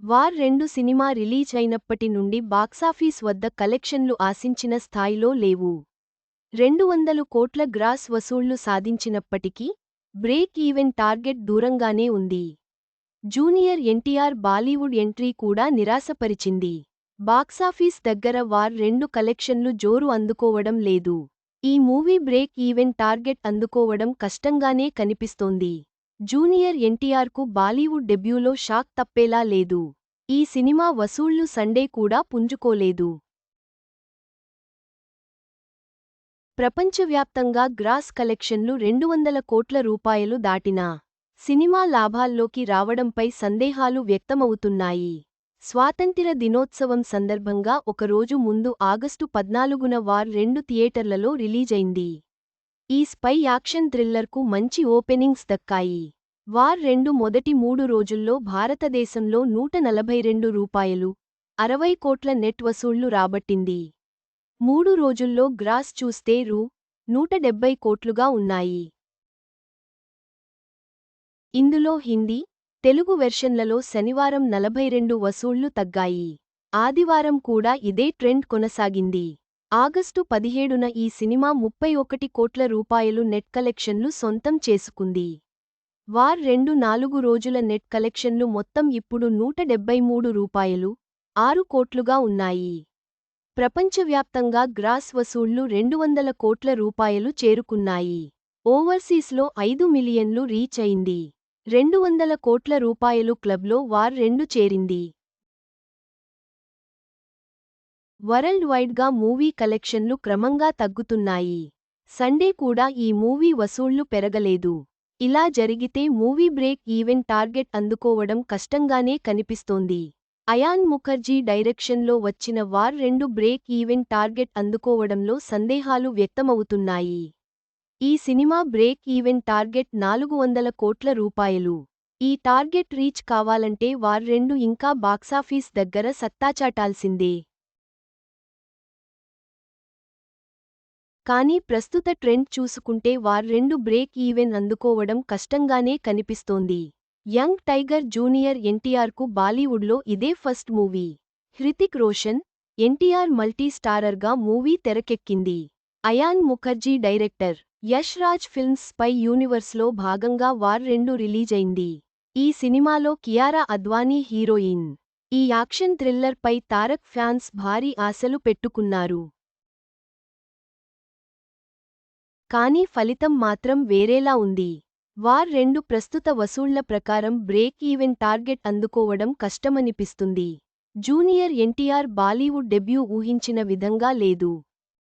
War రెండు cinema release అయినప్పటి నుండి బాక్సాఫీస్ వద్ద కలెక్షన్లు ఆశించిన స్థాయిలో లేవు. రెండు వందలు కోట్ల గ్రాస్ వసూళ్ళు సాధించినప్పటికీ బ్రేక్ ఈవెన్ టార్గెట్ దూరంగానే ఉంది. జూనియర్ ఎన్టీఆర్ బాలీవుడ్ ఎంట్రీ కూడా నిరాశపరిచింది. బాక్సాఫీస్ దగ్గర వార్ రెండు కలెక్షన్లు జోరు అందుకోవడం లేదు. ఈ మూవీ బ్రేక్ ఈవెన్ టార్గెట్ అందుకోవడం కష్టంగానే కనిపిస్తోంది. జూనియర్ ఎన్టీఆర్కు బాలీవుడ్ డెబ్యూలో షాక్ తప్పేలా లేదు. ఈ సినిమా వసూళ్ళు సండే కూడా పుంజుకోలేదు. ప్రపంచవ్యాప్తంగా గ్రాస్ కలెక్షన్లు రెండు వందల కోట్ల రూపాయలు దాటినా సినిమా లాభాల్లోకి రావడంపై సందేహాలు వ్యక్తమవుతున్నాయి. స్వాతంత్ర దినోత్సవం సందర్భంగా ఒకరోజు ముందు ఆగస్టు పద్నాలుగున వార్ రెండు థియేటర్లలో రిలీజైంది. ఈ స్పై యాక్షన్ థ్రిల్లర్కు మంచి ఓపెనింగ్స్ దక్కాయి. వార్ రెండు మొదటి మూడు రోజుల్లో భారతదేశంలో నూట నలభై రెండు రూపాయలు అరవై కోట్ల నెట్ వసూళ్ళు రాబట్టింది. మూడు రోజుల్లో గ్రాస్ చూస్తే రూ. నూట డెబ్బై కోట్లుగా ఉన్నాయి. ఇందులో హిందీ తెలుగు వెర్షన్లలో శనివారం నలభై రెండు వసూళ్ళు తగ్గాయి. ఆదివారం కూడా ఇదే ట్రెండ్ కొనసాగింది. ఆగస్టు పదిహేడున ఈ సినిమా ముప్పై ఒకటి కోట్ల రూపాయలు నెట్ కలెక్షన్లు సొంతం చేసుకుంది. వార్ రెండు నాలుగు రోజుల నెట్ కలెక్షన్లు మొత్తం ఇప్పుడు నూట డెబ్బై మూడు రూపాయలు ఆరు కోట్లుగా ఉన్నాయి. ప్రపంచవ్యాప్తంగా గ్రాస్ వసూళ్ళు రెండు వందల కోట్ల రూపాయలు చేరుకున్నాయి. ఓవర్సీస్లో ఐదు మిలియన్లు రీచ్ అయింది. రెండు వందల కోట్ల రూపాయలు క్లబ్లో వార్ రెండు చేరింది. వరల్డ్ వైడ్గా మూవీ కలెక్షన్లు క్రమంగా తగ్గుతున్నాయి. సండే కూడా ఈ మూవీ వసూళ్ళు పెరగలేదు. ఇలా జరిగితే మూవీ బ్రేక్ ఈవెన్ టార్గెట్ అందుకోవడం కష్టంగానే కనిపిస్తోంది. అయాన్ ముఖర్జీ డైరెక్షన్లో వచ్చిన వార్ రెండు బ్రేక్ ఈవెన్ టార్గెట్ అందుకోవడంలో సందేహాలు వ్యక్తమవుతున్నాయి. ఈ సినిమా బ్రేక్ ఈవెన్ టార్గెట్ నాలుగు వందల కోట్ల రూపాయలు. ఈ టార్గెట్ రీచ్ కావాలంటే వార్ రెండు ఇంకా బాక్సాఫీస్ దగ్గర సత్తాచాటాల్సిందే కానీ ప్రస్తుత ట్రెండ్ చూసుకుంటే వార్ రెండు బ్రేక్ ఈవెన్ అందుకోవడం కష్టంగానే కనిపిస్తోంది. యంగ్ టైగర్ జూనియర్ ఎన్టీఆర్కు బాలీవుడ్లో ఇదే ఫస్ట్ మూవీ. హృతిక్ రోషన్ ఎన్టీఆర్ మల్టీ స్టారర్గా మూవీ తెరకెక్కింది. అయాన్ ముఖర్జీ డైరెక్టర్ యష్ రాజ్ ఫిల్మ్స్ పై యూనివర్స్లో భాగంగా వార్ రెండు రిలీజైంది. ఈ సినిమాలో కియారా అద్వానీ హీరోయిన్. ఈ యాక్షన్ థ్రిల్లర్ పై తారక్ ఫ్యాన్స్ భారీ ఆశలు పెట్టుకున్నారు. కానీ ఫలితం మాత్రం వేరేలా ఉంది. వార్ రెండు ప్రస్తుత వసూళ్ళ ప్రకారం బ్రేక్ ఈవెన్ టార్గెట్ అందుకోవడం కష్టమనిపిస్తుంది. జూనియర్ ఎన్టీఆర్ బాలీవుడ్ డెబ్యూ ఊహించిన విధంగా లేదు.